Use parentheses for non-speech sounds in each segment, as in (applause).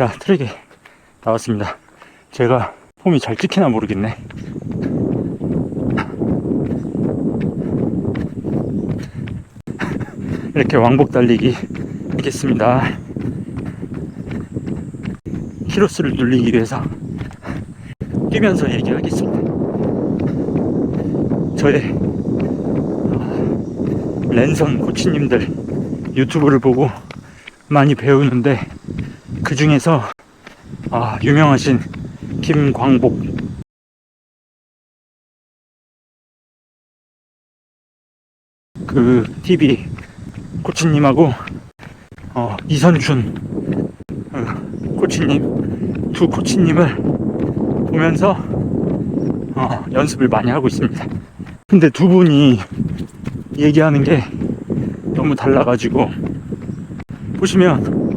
자, 트랙에 나왔습니다. 제가 폼이 잘 찍히나 모르겠네. 이렇게 왕복 달리기 하겠습니다. 키로수를 눌리기 위해서 뛰면서 얘기하겠습니다. 저의 어, 랜선 코치님들 유튜브를 보고 많이 배우는데 그 중에서 아, 유명하신 김광복 그 TV 코치님하고 어, 이선춘 어, 코치님 두 코치님을 보면서 어, 연습을 많이 하고 있습니다. 근데 두 분이 얘기하는 게 너무 달라가지고 보시면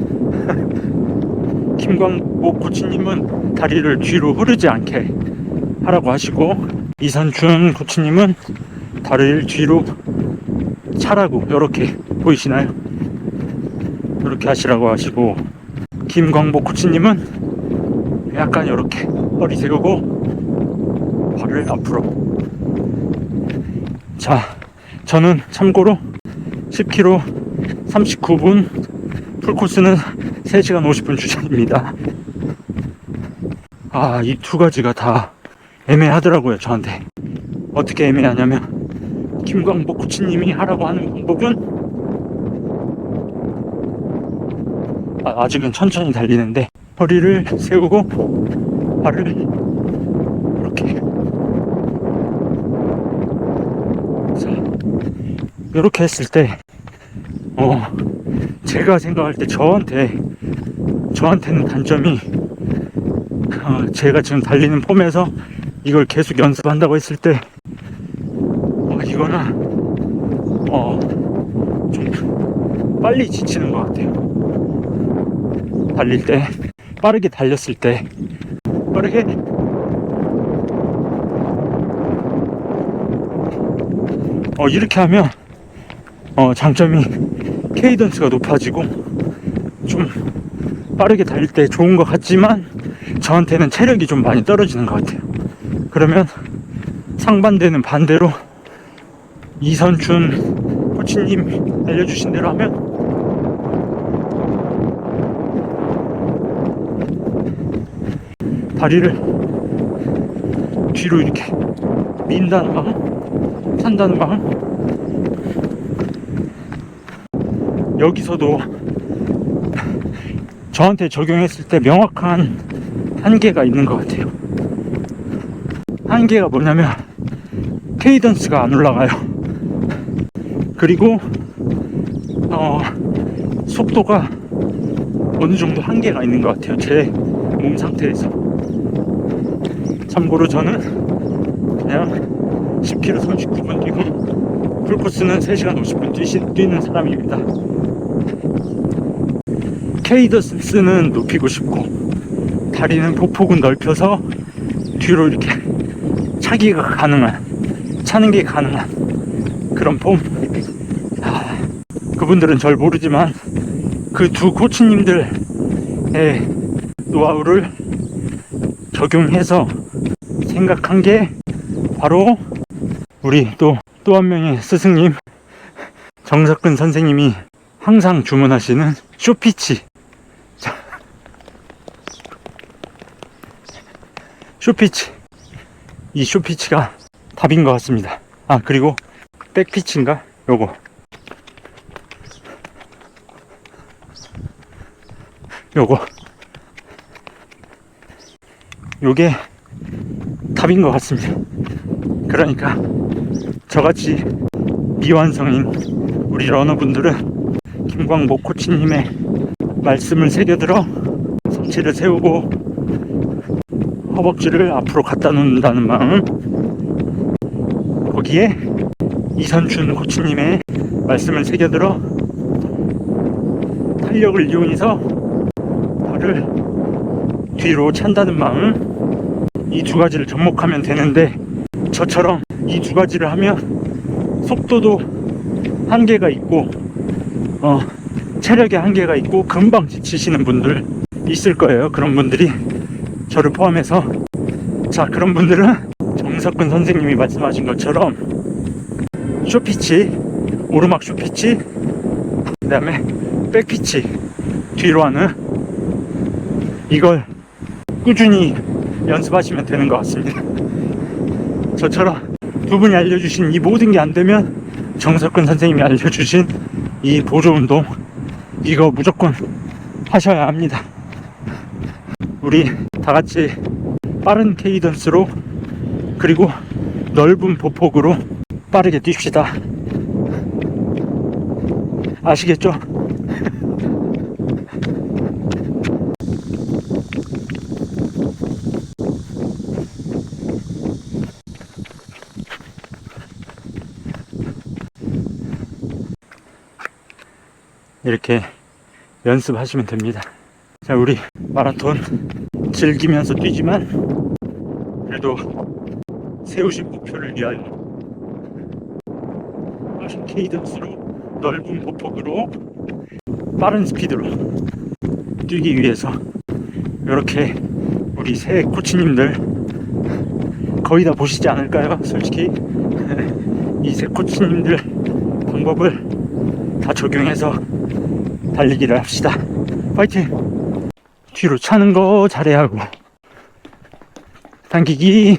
김광복 코치님은 다리를 뒤로 흐르지 않게 하라고 하시고 이선춘 코치님은 다리를 뒤로 차라고 이렇게 보이시나요? 이렇게 하시라고 하시고 김광복 코치님은 약간 이렇게 허리 세우고 발을 앞으로 자 저는 참고로 10km 39분 풀코스는 3시간 50분 주전입니다. 아 이 두 가지가 다 애매하더라고요 저한테. 어떻게 애매하냐면 김광복 코치님이 하라고 하는 방법은 아, 아직은 천천히 달리는데 허리를 세우고 발을 이렇게. 자 이렇게 했을 때 어, 제가 생각할 때 저한테 저한테는 단점이 어, 제가 지금 달리는 폼에서 이걸 계속 연습한다고 했을 때 어, 이거는 어, 좀 빨리 지치는 것 같아요. 달릴 때 빠르게 달렸을 때 빠르게 어, 이렇게 하면 어, 장점이 케이던스가 높아지고 좀 빠르게 달릴 때 좋은 것 같지만 저한테는 체력이 좀 많이 떨어지는 것 같아요. 그러면 상반되는 반대로 이선춘 코치님 알려주신 대로 하면 다리를 뒤로 이렇게 민다는 마음, 찬다는 마음. 여기서도 저한테 적용했을 때 명확한 한계가 있는 것 같아요. 한계가 뭐냐면 케이던스가 안 올라가요. 그리고 어, 속도가 어느 정도 한계가 있는 것 같아요. 제 몸 상태에서. 참고로 저는 그냥 10km 39분 뛰고 풀코스는 3시간 50분 뛰시, 뛰는 사람입니다. 케이더스는 높이고 싶고 다리는 보폭은 넓혀서 뒤로 이렇게 차기가 가능한 차는 게 가능한 그런 폼. 아, 그분들은 절 모르지만 그 두 코치님들의 노하우를 적용해서 생각한 게 바로 우리 또 또 한 명의 스승님 정석근 선생님이 항상 주문하시는 쇼피치 쇼피치. 이 쇼피치가 답인 것 같습니다. 아 그리고 백피치인가? 요거. 요거. 요게 답인 것 같습니다. 그러니까 저같이 미완성인 우리 러너분들은 김광복 코치님의 말씀을 새겨들어 성취를 세우고 허벅지를 앞으로 갖다 놓는다는 마음. 거기에 이선춘 코치님의 말씀을 새겨들어 탄력을 이용해서 발을 뒤로 찬다는 마음. 이 두 가지를 접목하면 되는데 저처럼 이 두 가지를 하면 속도도 한계가 있고 어, 체력에 한계가 있고 금방 지치시는 분들 있을 거예요. 그런 분들이 저를 포함해서 자 그런 분들은 정석근 선생님이 말씀하신 것처럼 쇼피치 오르막 쇼피치 그 다음에 백피치 뒤로 하는 이걸 꾸준히 연습하시면 되는 것 같습니다. (laughs) 저처럼 두 분이 알려주신 이 모든 게 안 되면 정석근 선생님이 알려주신 이 보조 운동 이거 무조건 하셔야 합니다. 우리 다 같이 빠른 케이던스로 그리고 넓은 보폭으로 빠르게 뜁시다. 아시겠죠? 이렇게 연습하시면 됩니다. 자, 우리 마라톤 즐기면서 뛰지만 그래도 세우신 목표를 위하여 빠른 케이던스로 넓은 보폭으로 빠른 스피드로 뛰기 위해서 이렇게 우리 새 코치님들 거의 다 보시지 않을까요? 솔직히 (laughs) 이 새 코치님들 방법을 다 적용해서 달리기를 합시다. 파이팅! 뒤로 차는 거 잘해야 하고, 당기기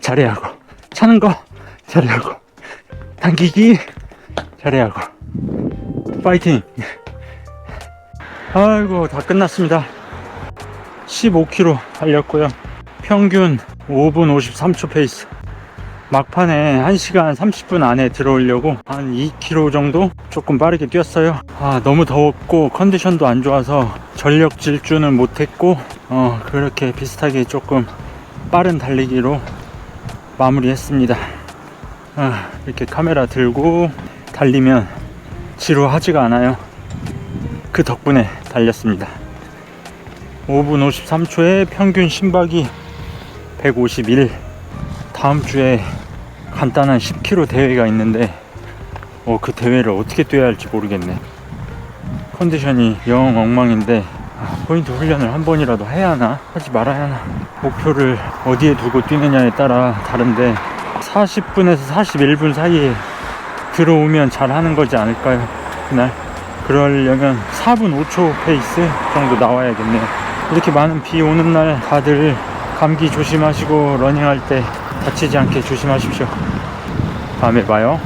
잘해야 하고, 차는 거 잘해야 하고, 당기기 잘해야 하고, 파이팅! 아이고, 다 끝났습니다. 15km 달렸고요. 평균 5분 53초 페이스. 막판에 1시간 30분 안에 들어오려고 한 2km 정도 조금 빠르게 뛰었어요. 아, 너무 더웠고 컨디션도 안 좋아서 전력 질주는 못했고, 어, 그렇게 비슷하게 조금 빠른 달리기로 마무리했습니다. 아, 이렇게 카메라 들고 달리면 지루하지가 않아요. 그 덕분에 달렸습니다. 5분 53초에 평균 심박이 151. 다음 주에 간단한 10km 대회가 있는데 어, 그 대회를 어떻게 뛰어야 할지 모르겠네. 컨디션이 영 엉망인데 아, 포인트 훈련을 한 번이라도 해야 하나? 하지 말아야 하나? 목표를 어디에 두고 뛰느냐에 따라 다른데 40분에서 41분 사이에 들어오면 잘 하는 거지 않을까요? 그날? 그러려면 4분 5초 페이스 정도 나와야겠네요. 이렇게 많은 비 오는 날 다들 감기 조심하시고 러닝할 때 다치지 않게 조심하십시오. 다음에 봐요.